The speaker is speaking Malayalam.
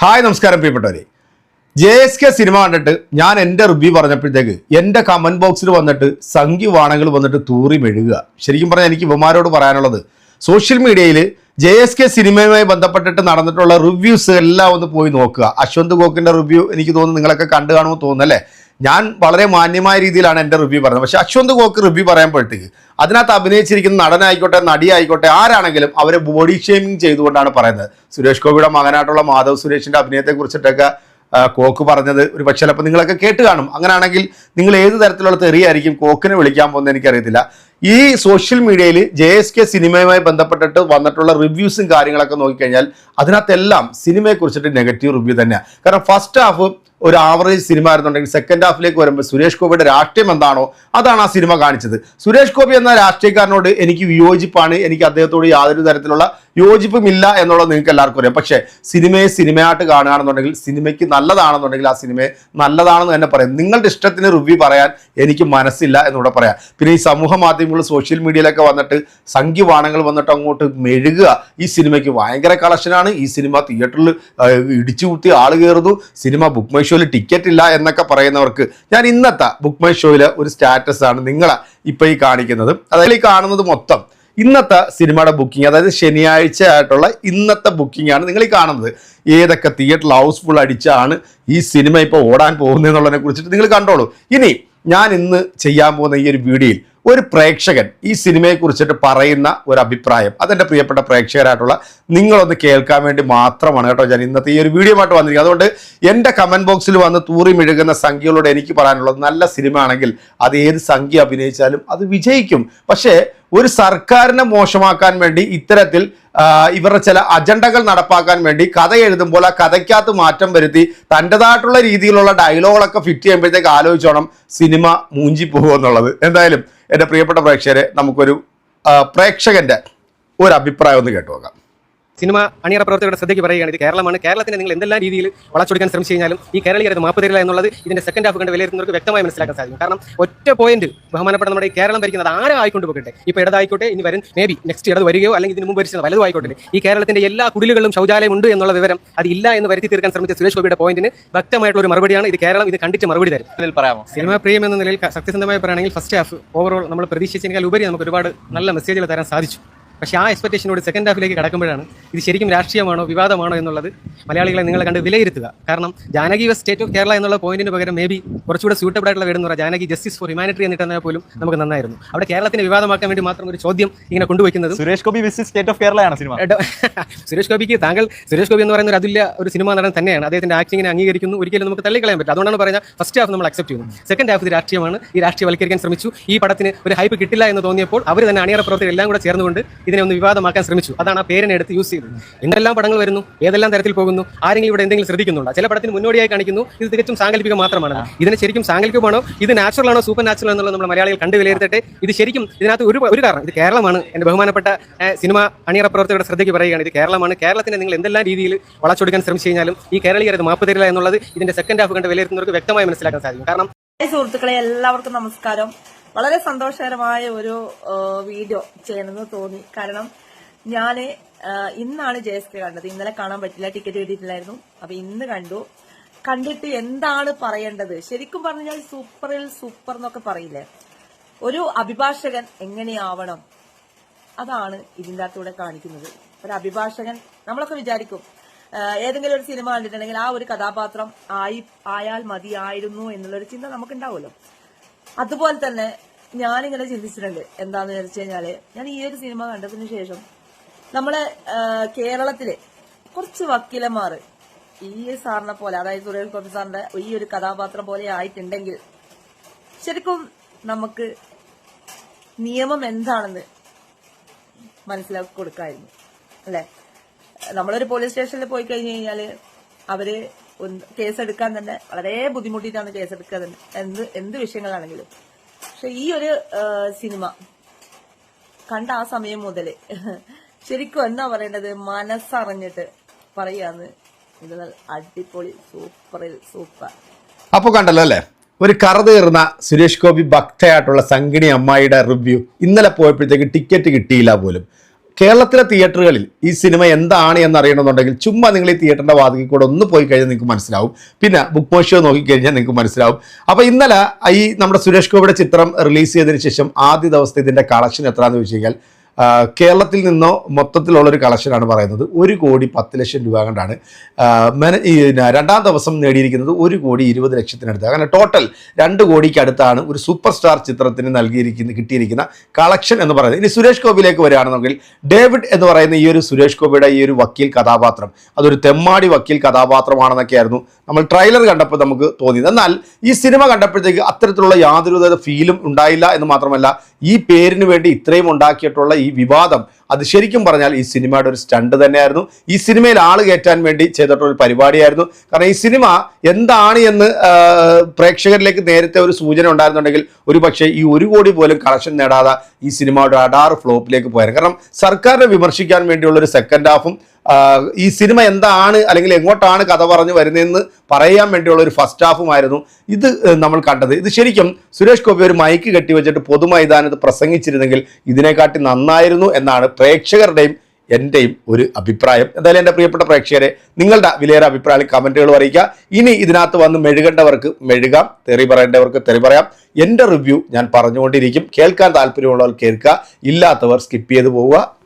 ഹായ് നമസ്കാരം പ്രിയപ്പെട്ടവരെ. ജെ എസ് കെ സിനിമ കണ്ടിട്ട് ഞാൻ എന്റെ റിവ്യൂ പറഞ്ഞപ്പോഴത്തേക്ക് എന്റെ കമന്റ് ബോക്സിൽ വന്നിട്ട് സംഖ്യ വാണങ്ങൾ വന്നിട്ട് തൂറി മെഴുകുക. ശരിക്കും പറഞ്ഞാൽ എനിക്ക് ഇവമാരോട് പറയാനുള്ളത് സോഷ്യൽ മീഡിയയിൽ ജെ എസ് കെ സിനിമയുമായി ബന്ധപ്പെട്ടിട്ട് നടന്നിട്ടുള്ള റിവ്യൂസ് എല്ലാം ഒന്ന് പോയി നോക്കുക. അശ്വന്ത് ഗോക്കിന്റെ റിവ്യൂ എനിക്ക് തോന്നുന്നു നിങ്ങളൊക്കെ കണ്ടു കാണുമെന്ന് തോന്നുന്നല്ലേ ഞാൻ വളരെ മാന്യമായ രീതിയിലാണ് എന്റെ റിവ്യൂ പറയുന്നത് പക്ഷേ അശ്വന്ത് ഗോക്ക് റിവ്യൂ പറയുമ്പോഴത്തേക്ക് അതിനകത്ത് അഭിനയിച്ചിരിക്കുന്ന നടനായിക്കോട്ടെ നടിയായിക്കോട്ടെ ആരാണെങ്കിലും അവരെ ബോഡി ഷേമിങ് ചെയ്തുകൊണ്ടാണ് പറയുന്നത്. സുരേഷ് ഗോപിയുടെ മകനായിട്ടുള്ള മാധവ് സുരേഷിന്റെ അഭിനയത്തെ കുറിച്ചിട്ടൊക്കെ കോക്ക് പറഞ്ഞത് ഒരു പക്ഷേ ചിലപ്പോൾ നിങ്ങളൊക്കെ കേട്ട് കാണും. അങ്ങനെയാണെങ്കിൽ നിങ്ങൾ ഏത് തരത്തിലുള്ള തെറിയായിരിക്കും കോക്കിനെ വിളിക്കാൻ പോകുന്നത് എനിക്കറിയത്തില്ല. ഈ സോഷ്യൽ മീഡിയയിൽ ജെ എസ് കെ സിനിമയുമായി ബന്ധപ്പെട്ടിട്ട് വന്നിട്ടുള്ള റിവ്യൂസും കാര്യങ്ങളൊക്കെ നോക്കിക്കഴിഞ്ഞാൽ അതിനകത്തെല്ലാം സിനിമയെ കുറിച്ചിട്ട് നെഗറ്റീവ് റിവ്യൂ തന്നെയാണ് കാരണം ഫസ്റ്റ് ഹാഫ് ഒരു ആവറേജ് സിനിമ ആയിരുന്നുണ്ടെങ്കിൽ സെക്കൻഡ് ഹാഫിലേക്ക് വരുമ്പോൾ സുരേഷ് ഗോപിയുടെ രാഷ്ട്രീയം എന്താണോ അതാണ് ആ സിനിമ കാണിച്ചത്. സുരേഷ് ഗോപി എന്ന രാഷ്ട്രീയക്കാരനോട് എനിക്ക് വിയോജിപ്പാണ് എനിക്ക് അദ്ദേഹത്തോട് യാതൊരു തരത്തിലുള്ള യോജിപ്പുമില്ല എന്നുള്ളത് നിങ്ങൾക്ക് എല്ലാവർക്കും അറിയാം. പക്ഷേ സിനിമയെ സിനിമയായിട്ട് കാണുകയാണെന്നുണ്ടെങ്കിൽ സിനിമയ്ക്ക് നല്ലതാണെന്നുണ്ടെങ്കിൽ ആ സിനിമയെ നല്ലതാണെന്ന് തന്നെ പറയാം. നിങ്ങളുടെ ഇഷ്ടത്തിന് റിവ്യൂ പറയാൻ എനിക്ക് മനസ്സില്ല എന്നുകൂടെ പറയാം. പിന്നെ ഈ സമൂഹ മാധ്യമങ്ങൾ സോഷ്യൽ മീഡിയയിലൊക്കെ വന്നിട്ട് സംഖ്യവാണങ്ങൾ വന്നിട്ട് അങ്ങോട്ട് മെഴുകുക. ഈ സിനിമയ്ക്ക് ഭയങ്കര കളക്ഷനാണ് ഈ സിനിമ തിയേറ്ററിൽ ഇടിച്ചു കുത്തി ആൾ കയറുന്നു സിനിമ ബുക്ക് മൈ ഷോയിൽ ടിക്കറ്റ് ഇല്ല എന്നൊക്കെ പറയുന്നവർക്ക് ഞാൻ ഇന്നത്തെ ബുക്ക് മൈ ഷോയിലെ ഒരു സ്റ്റാറ്റസാണ് നിങ്ങളെ ഇപ്പോൾ ഈ കാണിക്കുന്നത്. അതായത് ഈ കാണുന്നത് മൊത്തം ഇന്നത്തെ സിനിമയുടെ ബുക്കിംഗ് അതായത് ശനിയാഴ്ച ആയിട്ടുള്ള ഇന്നത്തെ ബുക്കിംഗ് ആണ് നിങ്ങൾ ഈ കാണുന്നത്. ഏതൊക്കെ തിയേറ്ററിൽ ഹൗസ്ഫുൾ അടിച്ചാണ് ഈ സിനിമ ഇപ്പോൾ ഓടാൻ പോകുന്നതെന്നുള്ളതിനെ കുറിച്ചിട്ട് നിങ്ങൾ കണ്ടോളൂ. ഇനി ഞാൻ ഇന്ന് ചെയ്യാൻ പോകുന്ന ഈ ഒരു വീഡിയോയിൽ ഒരു പ്രേക്ഷകൻ ഈ സിനിമയെ കുറിച്ചിട്ട് പറയുന്ന ഒരു അഭിപ്രായം. അതെന്റെ പ്രിയപ്പെട്ട പ്രേക്ഷകരായിട്ടുള്ള നിങ്ങളൊന്ന് കേൾക്കാൻ വേണ്ടി മാത്രമാണ് കേട്ടോ ഞാൻ ഇന്നത്തെ ഈ ഒരു വീഡിയോ ആയിട്ട് വന്നിരിക്കുന്നത്. അതുകൊണ്ട് എന്റെ കമന്റ് ബോക്സിൽ വന്ന് തൂറി മിഴുകുന്ന സംഖ്യകളോട് എനിക്ക് പറയാനുള്ളത് നല്ല സിനിമ ആണെങ്കിൽ അത് ഏത് സംഖ്യ അഭിനയിച്ചാലും അത് വിജയിക്കും. പക്ഷേ ഒരു സർക്കാരിനെ മോശമാക്കാൻ വേണ്ടി ഇത്തരത്തിൽ ഇവരുടെ ചില അജണ്ടകൾ നടപ്പാക്കാൻ വേണ്ടി കഥ എഴുതുമ്പോൾ ആ കഥയ്ക്കകത്ത് മാറ്റം വരുത്തി തന്റെതായിട്ടുള്ള രീതിയിലുള്ള ഡയലോഗുകളൊക്കെ ഫിറ്റ് ചെയ്യുമ്പോഴത്തേക്ക് ആലോചിച്ചോണം സിനിമ മൂഞ്ചി പോകുമെന്നുള്ളത് എന്തായാലും എന്റെ പ്രിയപ്പെട്ട പ്രേക്ഷകരെ നമുക്കൊരു പ്രേക്ഷകന്റെ ഒരു അഭിപ്രായം ഒന്ന് കേട്ടു നോക്കാം. സിനിമ അണിയറ പ്രവർത്തകരുടെ ശ്രദ്ധയ്ക്ക് പറയുകയാണ് ഇത് കേരളമാണ്. കേരളത്തിന് നിങ്ങൾ എന്തെല്ലാം രീതിയിൽ വളച്ചൊടുക്കാൻ ശ്രമിച്ചു കഴിഞ്ഞാലും ഈ കേരളീയർ അത് മാപ്പ് തരില്ല എന്നുള്ളത് ഇതിന്റെ സെക്കൻഡ് ഹാഫ് കണ്ട് വിലയിരുത്തുന്നവർക്ക് വ്യക്തമായി മനസ്സിലാക്കാൻ സാധിക്കും. കാരണം ഒറ്റ പോയിന്റ് ബഹുമാനപ്പെട്ട നമ്മുടെ ഈ കേരളം ഭരിക്കുന്നത് ആരെ ആയിക്കൊണ്ട് പോകട്ടെ? ഇപ്പോൾ ഇടതായിക്കോട്ടെ ഇനി വരും മേ ബി നെക്സ്റ്റ് ഇടത് വരികയോ അല്ലെങ്കിൽ ഇതിന് മുമ്പ് ഭരിച്ചത് വലതും ആയിക്കോട്ടെ. ഈ കേരളത്തിന്റെ എല്ലാ കുടിലുകളും ശൗചാലയം ഉണ്ട് എന്നുള്ള വിവരം അത് ഇല്ല എന്ന് വരുത്തി തീർക്കാൻ ശ്രമിച്ച സുരേഷ് ഗോപിയുടെ പോയിന്റിന് വ്യക്തമായിട്ടുള്ള ഒരു മറുപടിയാണ്. ഇത് കേരളം ഇത് കണ്ടിട്ട് മറുപടി തരും. പറയാമോ? സിനിമ പ്രിയം എന്ന നിലയിൽ സത്യസന്ധമായി പറയുകയാണെങ്കിൽ ഫസ്റ്റ് ഹാഫ് ഓവറോൾ നമ്മൾ പ്രതീക്ഷിച്ചതിനേക്കാൾ ഉപരി നമുക്ക് ഒരുപാട് നല്ല മെസ്സേജുകൾ തരാൻ സാധിച്ചു. പക്ഷേ ആ എക്സ്പെക്ടേഷനോട് സെക്കൻഡ് ഹാഫിലേക്ക് കടക്കുമ്പോഴാണ് ഇത് ശരിക്കും രാഷ്ട്രീയമാണോ വിവാദമാണോ എന്നുള്ളത് മലയാളികളെ നിങ്ങൾ കണ്ട് വിലയിരുത്തുക. കാരണം ജാനകി വസ് സ്റ്റേറ്റ് ഓഫ് കേരള എന്നുള്ള പോയിന്റിന് പകരം മേ ബി കുറച്ചുകൂടെ സൂട്ടബിൾ ആയിട്ടുള്ള വീട് എന്ന് പറഞ്ഞാൽ ജാനകി ജസ്റ്റിസ് ഫോർ ഹ്യൂമാനിറ്റി എന്നിട്ടെന്നാൽ പോലും നമുക്ക് നന്നായിരുന്നു. അവിടെ കേരളത്തിന് വിവാദമാക്കാൻ വേണ്ടി മാത്രം ഒരു ചോദ്യം ഇങ്ങനെ കൊണ്ടുവയ്ക്കുന്നത് Suresh Gopi vs state of കേരളയാണ് cinema. Suresh ഗോപിക്ക് താങ്കൾ സുരേഷ് ഗോപി എന്ന് പറയുന്ന ഒരു അതുല്യ ഒരു സിനിമ നടൻ തന്നെയാണ്. അദ്ദേഹത്തിന്റെ ആക്ടിങ്ങിനെ അംഗീകരിക്കുന്നു. ഒരിക്കലും നമുക്ക് തള്ളിക്കളയാൻ പറ്റും അതുകൊണ്ടാണ് പറയുന്നത് ഫസ്റ്റ് ഹാഫ് നമ്മൾ അക്സെപ്റ്റ് ചെയ്യുന്നു. സെക്കൻഡ് ഹാഫ് ഇത് രാഷ്ട്രീയമാണ്. ഈ രാഷ്ട്രീയവൽക്കരിക്കാൻ ശ്രമിച്ചു. ഈ പടത്തിന് ഒരു ഹൈപ്പ് കിട്ടില്ല എന്ന് തോന്നിയപ്പോൾ അവർ തന്നെ അണിയറ പ്രവർത്തകർ എല്ലാം കൂടെ ചേർന്നുകൊണ്ട് ഇതിനെ ഒന്ന് വിവാദമാക്കാൻ ശ്രമിച്ചു. അതാണ് ആ പേരിനെ എടുത്ത് യൂസ് ചെയ്തത്. എന്തെല്ലാം പടങ്ങൾ വരുന്നു? ഏതെല്ലാം തരത്തിൽ പോകുന്നു? ആരെങ്കിലും ഇവിടെ എന്തെങ്കിലും ശ്രദ്ധിക്കുന്നുണ്ടോ? ചില പടത്തിന് മുന്നോടിയായി കാണിക്കുന്നു. ഇത് തികച്ചും സാങ്കല്പികം മാത്രമാണ് ഇതിനെ ശരിക്കും സാങ്കല്പികമാണോ? ഇത് നാച്ചുറൽ ആണോ? സൂപ്പർ നാച്ചുറൽ എന്നുള്ളത് നമ്മൾ മലയാളികൾ കണ്ടു വിലയിരുത്തട്ടെ. ഇത് ശരിക്കും ഇതിനകത്ത് ഒരു ഒരു കാരണം. ഇത് കേരളമാണ്. എന്റെ ബഹുമാനപ്പെട്ട സിനിമ അണിയറ പ്രവർത്തകരുടെ ശ്രദ്ധയ്ക്ക് പറയുകയാണ്. ഇത് കേരളമാണ്. കേരളത്തിനെ നിങ്ങൾ എന്തെല്ലാം രീതിയിൽ വളച്ചൊടുക്കാൻ ശ്രമിച്ചു കഴിഞ്ഞാലും ഈ കേരളീയർ അത് മാപ്പ് തരില്ല എന്നുള്ളത് ഇതിന്റെ സെക്കൻഡ് ഹാഫ് കണ്ട് വിലയിരുത്തുന്നവർക്ക് വ്യക്തമായി മനസ്സിലാക്കാൻ സാധിക്കും. കാരണം സുഹൃത്തുക്കളെ എല്ലാവർക്കും നമസ്കാരം. വളരെ സന്തോഷകരമായ ഒരു വീഡിയോ ചെയ്യണമെന്ന് തോന്നി. കാരണം ഞാൻ ഇന്നാണ് ജെ എസ് കെ കണ്ടത്. ഇന്നലെ കാണാൻ പറ്റില്ല ടിക്കറ്റ് കിട്ടിയിട്ടില്ലായിരുന്നു. അപ്പൊ ഇന്ന് കണ്ടു. കണ്ടിട്ട് എന്താണ് പറയേണ്ടത്? ശരിക്കും പറഞ്ഞാൽ സൂപ്പറിൽ സൂപ്പർ എന്നൊക്കെ പറയില്ലേ? ഒരു അഭിഭാഷകൻ എങ്ങനെയാവണം? അതാണ് ഇതിന്റെ അകത്തൂടെ കാണിക്കുന്നത്. ഒരു അഭിഭാഷകൻ നമ്മളൊക്കെ വിചാരിക്കും ഏതെങ്കിലും ഒരു സിനിമ കണ്ടിട്ടുണ്ടെങ്കിൽ ആ ഒരു കഥാപാത്രം ആയി ആയാൽ മതിയായിരുന്നു എന്നുള്ളൊരു ചിന്ത നമുക്കുണ്ടാവുമല്ലോ. അതുപോലെ തന്നെ ഞാനിങ്ങനെ ചിന്തിച്ചിട്ടുണ്ട്. എന്താന്ന് വെച്ച് കഴിഞ്ഞാൽ ഞാൻ ഈ ഒരു സിനിമ കണ്ടതിന് ശേഷം നമ്മളെ കേരളത്തിലെ കുറച്ച് വക്കീലന്മാർ ഈ സാറിനെ പോലെ അതായത് സുരേഷ് ഗോപി സാറിന്റെ ഈ ഒരു കഥാപാത്രം പോലെ ആയിട്ടുണ്ടെങ്കിൽ ശരിക്കും നമുക്ക് നിയമം എന്താണെന്ന് മനസ്സിലാക്കി കൊടുക്കായിരുന്നു. അല്ലെ? നമ്മളൊരു പോലീസ് സ്റ്റേഷനിൽ പോയി കഴിഞ്ഞു കഴിഞ്ഞാൽ അവർ കേസെടുക്കാൻ തന്നെ വളരെ ബുദ്ധിമുട്ടിയിട്ടാണ് കേസെടുക്കുക തന്നെ. എന്ത് എന്ത് വിഷയങ്ങളാണെങ്കിലും. പക്ഷെ ഈ ഒരു സിനിമ കണ്ട ആ സമയം മുതൽ ശരിക്കും എന്താ പറയേണ്ടത്? മനസ്സറിഞ്ഞിട്ട് പറയാന്ന്. അടിപൊളി സൂപ്പറിൽ സൂപ്പർ. അപ്പൊ കണ്ടല്ലോ അല്ലേ? ഒരു കറ തീർന്ന സുരേഷ് ഗോപി ഭക്തയായിട്ടുള്ള സംഗിണി അമ്മായിയുടെ റിവ്യൂ ഇന്നലെ പോയപ്പോഴത്തേക്ക് ടിക്കറ്റ് കിട്ടിയില്ല പോലും. കേരളത്തിലെ തിയേറ്ററുകളിൽ ഈ സിനിമ എന്താണ് എന്ന് അറിയണമെന്നുണ്ടെങ്കിൽ ചുമ്മാ നിങ്ങൾ ഈ തിയേറ്ററിന്റെ വാതിൽ കൂടെ ഒന്ന് പോയി കഴിഞ്ഞാൽ നിങ്ങൾക്ക് മനസ്സിലാവും. പിന്നെ ബുക്ക് മോഷോ നോക്കിക്കഴിഞ്ഞാൽ നിങ്ങൾക്ക് മനസ്സിലാവും. അപ്പോൾ ഇന്നലെ ഈ നമ്മുടെ സുരേഷ് ഗോപിയുടെ ചിത്രം റിലീസ് ചെയ്തതിന് ശേഷം ആദ്യ ദിവസത്തെ ഇതിന്റെ കളക്ഷൻ എത്രയാണെന്ന് ചോദിച്ചു കഴിഞ്ഞാൽ കേരളത്തിൽ നിന്നോ മൊത്തത്തിലുള്ളൊരു കളക്ഷനാണ് പറയുന്നത്. ഒരു കോടി പത്ത് ലക്ഷം രൂപ കണ്ടാണ് രണ്ടാം ദിവസം നേടിയിരിക്കുന്നത് ഒരു കോടി ഇരുപത് ലക്ഷത്തിനടുത്ത്. അങ്ങനെ ടോട്ടൽ രണ്ട് കോടിക്ക് അടുത്താണ് ഒരു സൂപ്പർ സ്റ്റാർ ചിത്രത്തിന് നൽകിയിരിക്കുന്ന കിട്ടിയിരിക്കുന്ന കളക്ഷൻ എന്ന് പറയുന്നത്. ഇനി സുരേഷ് ഗോപിയിലേക്ക് വരികയാണെന്നെങ്കിൽ ഡേവിഡ് എന്ന് പറയുന്ന ഈ ഒരു സുരേഷ് ഗോപിയുടെ ഈ ഒരു വക്കീൽ കഥാപാത്രം അതൊരു തെമ്മാടി വക്കീൽ കഥാപാത്രമാണെന്നൊക്കെയായിരുന്നു നമ്മൾ ട്രെയിലർ കണ്ടപ്പോൾ നമുക്ക് തോന്നിയത്. എന്നാൽ ഈ സിനിമ കണ്ടപ്പോഴത്തേക്ക് അത്തരത്തിലുള്ള യാതൊരു ഫീലും ഉണ്ടായില്ല എന്ന് മാത്രമല്ല ഈ പേരിന് വേണ്ടി ഇത്രയും ഉണ്ടാക്കിയിട്ടുള്ള വിവാദം. അത് ശരിക്കും പറഞ്ഞാൽ ഈ സിനിമയുടെ ഒരു സ്റ്റണ്ട് തന്നെയായിരുന്നു. ഈ സിനിമയിൽ ആൾ കയറ്റാൻ വേണ്ടി ചെയ്തിട്ടുള്ള ഒരു പരിപാടിയായിരുന്നു. കാരണം ഈ സിനിമ എന്താണ് എന്ന് പ്രേക്ഷകരിലേക്ക് നേരത്തെ ഒരു സൂചന ഉണ്ടായിരുന്നുണ്ടെങ്കിൽ ഒരു പക്ഷേ ഈ ഒരു കോടി പോലും കളക്ഷൻ നേടാതെ ഈ സിനിമയുടെ അടാറ് ഫ്ലോപ്പിലേക്ക് പോയാൽ കാരണം സർക്കാരിനെ വിമർശിക്കാൻ വേണ്ടിയുള്ള ഒരു സെക്കൻഡ് ഹാഫും ഈ സിനിമ എന്താണ് അല്ലെങ്കിൽ എങ്ങോട്ടാണ് കഥ പറഞ്ഞു വരുന്നതെന്ന് പറയാൻ വേണ്ടിയുള്ള ഒരു ഫസ്റ്റ് ഹാഫുമായിരുന്നു ഇത് നമ്മൾ കണ്ടത്. ഇത് ശരിക്കും സുരേഷ് ഗോപി ഒരു മൈക്ക് കെട്ടിവെച്ചിട്ട് പൊതുമൈതാനത്ത് പ്രസംഗിച്ചിരുന്നെങ്കിൽ ഇതിനെക്കാട്ടി നന്നായിരുന്നു എന്നാണ് പ്രേക്ഷകരുടെയും എന്റെയും ഒരു അഭിപ്രായം. എന്തായാലും എന്റെ പ്രിയപ്പെട്ട പ്രേക്ഷകരെ നിങ്ങളുടെ വിലയേറെ അഭിപ്രായം കമന്റുകൾ അറിയിക്കുക. ഇനി ഇതിനകത്ത് വന്ന് മെഴുകേണ്ടവർക്ക് മെഴുകാം തെറി പറയേണ്ടവർക്ക് തെറി പറയാം. എന്റെ റിവ്യൂ ഞാൻ പറഞ്ഞുകൊണ്ടിരിക്കും. കേൾക്കാൻ താല്പര്യമുള്ളവർ കേൾക്കുക. ഇല്ലാത്തവർ സ്കിപ്പ് ചെയ്ത് പോവുക.